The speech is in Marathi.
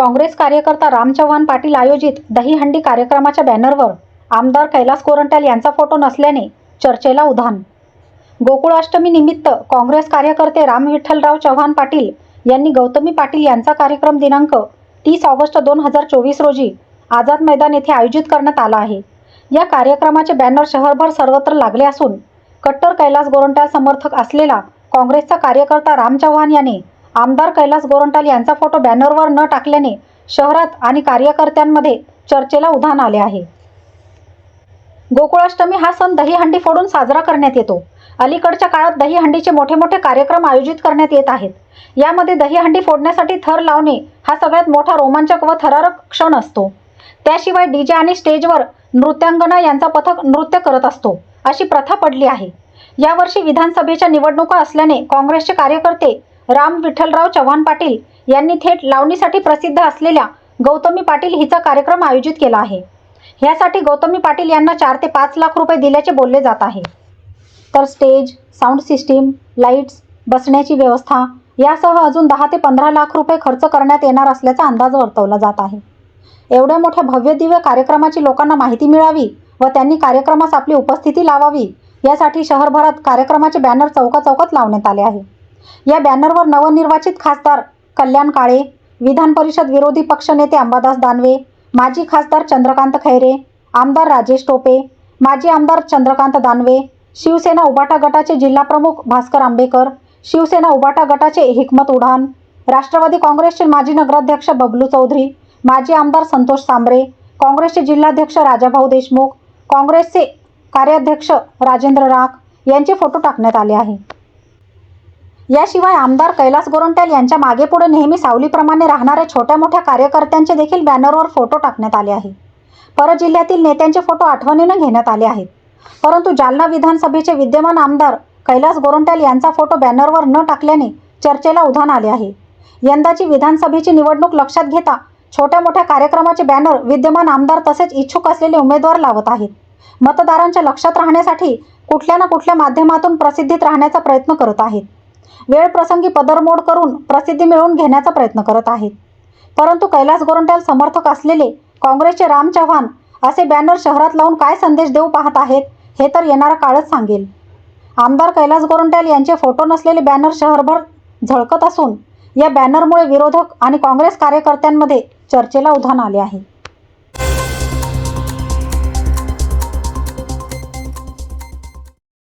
काँग्रेस कार्यकर्ता राम चव्हाण पाटील आयोजित दहीहंडी कार्यक्रमाच्या बॅनरवर आमदार कैलास कोरंट्याल यांचा फोटो नसल्याने चर्चेला उधाण. गोकुळाष्टमी निमित्त काँग्रेस कार्यकर्ते राम विठ्ठलराव चव्हाण पाटील यांनी गौतमी पाटील यांचा कार्यक्रम दिनांक तीस ऑगस्ट दोन हजार चोवीस रोजी आझाद मैदान येथे आयोजित करण्यात आला आहे. या कार्यक्रमाचे बॅनर शहरभर सर्वत्र लागले असून कट्टर कैलास गोरंट्याल समर्थक असलेला काँग्रेसचा कार्यकर्ता राम चव्हाण याने आमदार कैलास गोरंटाल यांचा फोटो बॅनरवर न टाकल्याने शहरात आणि कार्यकर्त्यांमध्ये चर्चेला उधाण आले आहे. गोकुळाष्टमी हा सण दहीहंडी फोडून साजरा करण्यात येतो. अलीकडच्या काळात दहीहंडीचे मोठे मोठे कार्यक्रम आयोजित करण्यात येत आहेत. यामध्ये दहीहंडी फोडण्यासाठी थर लावणे हा सगळ्यात मोठा रोमांचक व थरारक क्षण असतो. त्याशिवाय डीजे आणि स्टेजवर नृत्यांगना यांचा पथक नृत्य करत असतो अशी प्रथा पडली आहे. यावर्षी विधानसभेच्या निवडणुका असल्याने काँग्रेसचे कार्यकर्ते राम विठ्ठलराव चव्हाण पाटील यांनी थेट लावणीसाठी प्रसिद्ध असलेल्या गौतमी पाटील हिचा कार्यक्रम आयोजित केला आहे. यासाठी गौतमी पाटील यांना चार ते पाच लाख रुपये दिल्याचे बोलले जात आहे. तर स्टेज साऊंड सिस्टीम लाईट्स बसण्याची व्यवस्था यासह अजून दहा ते पंधरा लाख रुपये खर्च करण्यात येणार असल्याचा अंदाज वर्तवला जात आहे. एवढ्या मोठ्या भव्य दिव्य कार्यक्रमाची लोकांना माहिती मिळावी व त्यांनी कार्यक्रमास आपली उपस्थिती लावावी यासाठी शहरभरात कार्यक्रमाचे बॅनर चौका चौकात लावण्यात आले आहे. या बॅनरवर नवनिर्वाचित खासदार कल्याण काळे विधान परिषद विरोधी पक्षनेते अंबादास दानवे माजी खासदार चंद्रकांत खैरे आमदार राजेश टोपे माजी आमदार चंद्रकांत दानवे शिवसेना उबाटा गटाचे जिल्हाप्रमुख भास्कर आंबेकर शिवसेना उबाटा गटाचे हिकमत उढान राष्ट्रवादी काँग्रेसचे माजी नगराध्यक्ष बबलू चौधरी माजी आमदार संतोष सांबरे काँग्रेसचे जिल्हाध्यक्ष राजाभाऊ देशमुख काँग्रेसचे कार्याध्यक्ष राजेंद्र राख यांचे फोटो टाकण्यात आले आहे. याशिवाय आमदार कैलास गोरंट्याल यांच्या मागे पुढे नेहमी सावलीप्रमाणे राहणाऱ्या छोट्या मोठ्या कार्यकर्त्यांचे देखील बॅनरवर फोटो टाकण्यात आले आहे परजिल्ह्यातील नेत्यांचे फोटो आठवणीनं घेण्यात आले आहेत. परंतु जालना विधानसभेचे विद्यमान आमदार कैलास गोरंट्याल यांचा फोटो बॅनरवर न टाकल्याने चर्चेला उधाण आले आहे. यंदाची विधानसभेची निवडणूक लक्षात घेता छोट्या मोठ्या कार्यक्रमाचे बॅनर विद्यमान आमदार तसेच इच्छुक असलेले उमेदवार लावत आहेत. मतदारांच्या लक्षात राहण्यासाठी कुठल्या ना कुठल्या माध्यमातून प्रसिद्धीत राहण्याचा प्रयत्न करत आहेत. वेळप्रसंगी पदरमोड करून प्रसिद्धी मिळवून घेण्याचा प्रयत्न करत आहेत. परंतु कैलास गोरंट्याल समर्थक असलेले काँग्रेसचे राम चव्हाण असे बॅनर शहरात लावून काय संदेश देऊ पाहत आहेत हे तर येणारा काळच सांगेल. आमदार कैलास गोरंट्याल यांचे फोटो नसलेले बॅनर शहरभर झळकत असून या बॅनरमुळे विरोधक आणि काँग्रेस कार्यकर्त्यांमध्ये चर्चेला उधाण आले आहे.